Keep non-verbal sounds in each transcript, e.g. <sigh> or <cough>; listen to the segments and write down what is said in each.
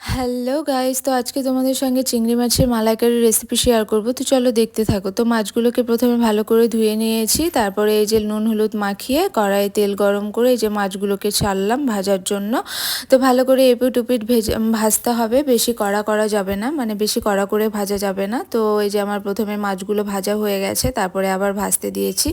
Hello guys তো আজকে তোমাদের সঙ্গে চিংড়ি মাছের মালাইকারির রেসিপি শেয়ার করব। তো চলো দেখতে থাকো। তো মাছগুলোকে প্রথমে ভালো করে ধুয়ে নিয়েছি। তারপরে এই যে নুন, হলুদ মাখিয়ে কড়াইয়ে তেল গরম করে এই যে মাছগুলোকে ছাড়লাম ভাজার জন্য। তো ভালো করে এপিট উপিট ভেজে ভাজতে হবে। বেশি কড়া করা যাবে না। মানে বেশি কড়া করে ভাজা যাবে না। তো এই যে আমার প্রথমে মাছগুলো ভাজা হয়ে গেছে। তারপরে আবার ভাজতে দিয়েছি।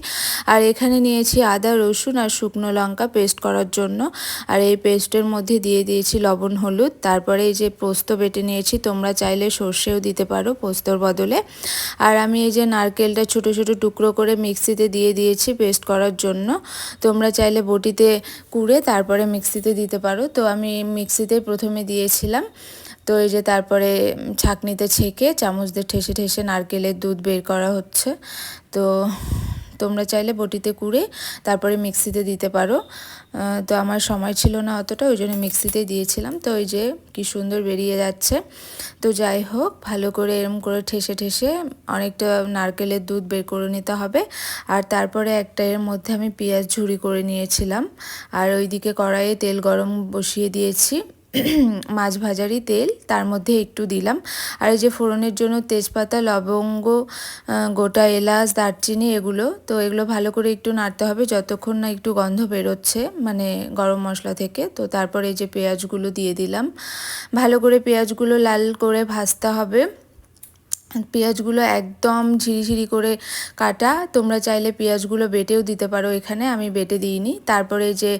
আর এখানে নিয়েছি আদা, রসুন আর শুকনো লঙ্কা পেস্ট করার জন্য। আর এই পেস্টের মধ্যে দিয়ে দিয়েছি লবণ, হলুদ। তারপরে যে পোস্ত বেটে নিয়েছি, তোমরা চাইলে সর্ষেও দিতে পারো পোস্তর বদলে। আর আমি এই যে নারকেলটা ছোট ছোট টুকরো করে মিক্সিতে দিয়ে দিয়েছি পেস্ট করার জন্য। তোমরা চাইলে বটিতে কুড়ে তারপরে মিক্সিতে দিতে পারো। তো আমি মিক্সিতে প্রথমে দিয়েছিলাম। তো এই যে তারপরে ছাঁকনিতে ছেঁকে চামচ দিয়ে ঠেসে ঠেসে নারকেলের দুধ বের করা হচ্ছে। তো তোমরা চাইলে বটিতে কুড়ে তারপরে মিক্সিতে দিতে পারো। তো আমার সময় ছিল না অতটা, ওই জন্য মিক্সিতে দিয়েছিলাম। তো ওই যে কি সুন্দর বেরিয়ে যাচ্ছে। তো যাই হোক, ভালো করে এরম করে ঠেসে ঠেসে অনেকটা নারকেলের দুধ বের করে নিতে হবে। আর তারপরে একটা এর মধ্যে আমি পেঁয়াজ ঝুড়ি করে নিয়েছিলাম। আর ওইদিকে কড়াইয়ে তেল গরম বসিয়ে দিয়েছি। <clears throat> মাছ ভাজারই তেল, তার মধ্যে একটু দিলাম। আর এই যে ফোড়নের জন্য তেজপাতা, লবঙ্গ গোটা এলাচ, দারচিনি, এগুলো, তো এগুলো ভালো করে একটু নাড়তে হবে যতক্ষণ না একটু গন্ধ বেরোচ্ছে মানে গরম মশলা থেকে। তো তারপরে এই যে পেঁয়াজগুলো দিয়ে দিলাম। ভালো করে পেঁয়াজগুলো লাল করে ভাজতে হবে। পেঁয়াজগুলো একদম ঝিরিঝিরি করে কাটা। তোমরা চাইলে পেঁয়াজগুলো বেটেও দিতে পারো এখানে, আমি বেটে দিইনি। তারপরে যে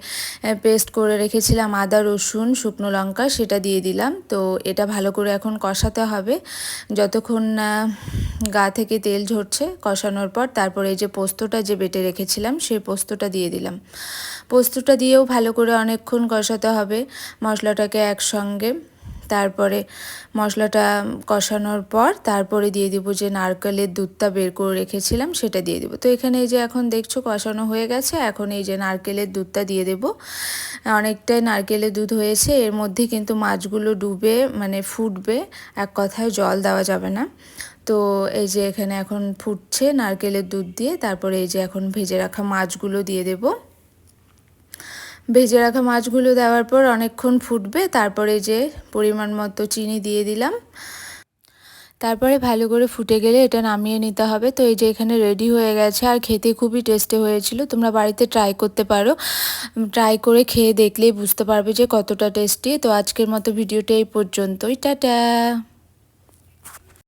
পেস্ট করে রেখেছিলাম আদা, রসুন, শুকনো লঙ্কা, সেটা দিয়ে দিলাম। তো এটা ভালো করে এখন কষাতে হবে। যতক্ষণ না গা থেকে তেল ঝরছে কষানোর পর, তারপরে এই যে পোস্তটা যে বেটে রেখেছিলাম, সেই পোস্তটা দিয়ে দিলাম। পোস্তটা দিয়েও ভালো করে অনেকক্ষণ কষাতে হবে। মশলাটাকে একসঙ্গে তারপরে মশলাটা কষানোর পর তারপরে দিয়ে দিব যে নারকেলের দুধটা বের করে রেখেছিলাম, সেটা দিয়ে দেবো। তো এখানে এই যে এখন দেখছ কষানো হয়ে গেছে, এখন এই যে নারকেলের দুধটা দিয়ে দেব। অনেকটাই নারকেলের দুধ হয়েছে, এর মধ্যে কিন্তু মাছগুলো ডুবে মানে ফুটবে, এক কথায় জল দেওয়া যাবে না। তো এই যে এখানে এখন ফুটছে নারকেলের দুধ দিয়ে, তারপরে এই যে এখন ভেজে রাখা মাছগুলো দিয়ে দেবো। ভেজে রাখা মাছগুলো দেওয়ার পর অনেকক্ষণ ফুটবে, তারপরে যে পরিমাণ মতো চিনি দিয়ে দিলাম। তারপরে ভালো করে ফুটে গেলে এটা নামিয়ে নিতে হবে। তো এই যে এখানে রেডি হয়ে গেছে আর খেতে খুবই টেস্টি হয়েছিল, তোমরা বাড়িতে ট্রাই করতে পারো। ট্রাই করে খেয়ে দেখলেই বুঝতে পারবে যে কতটা টেস্টি তো আজকের মতো ভিডিওটা এই পর্যন্তই। টাটা!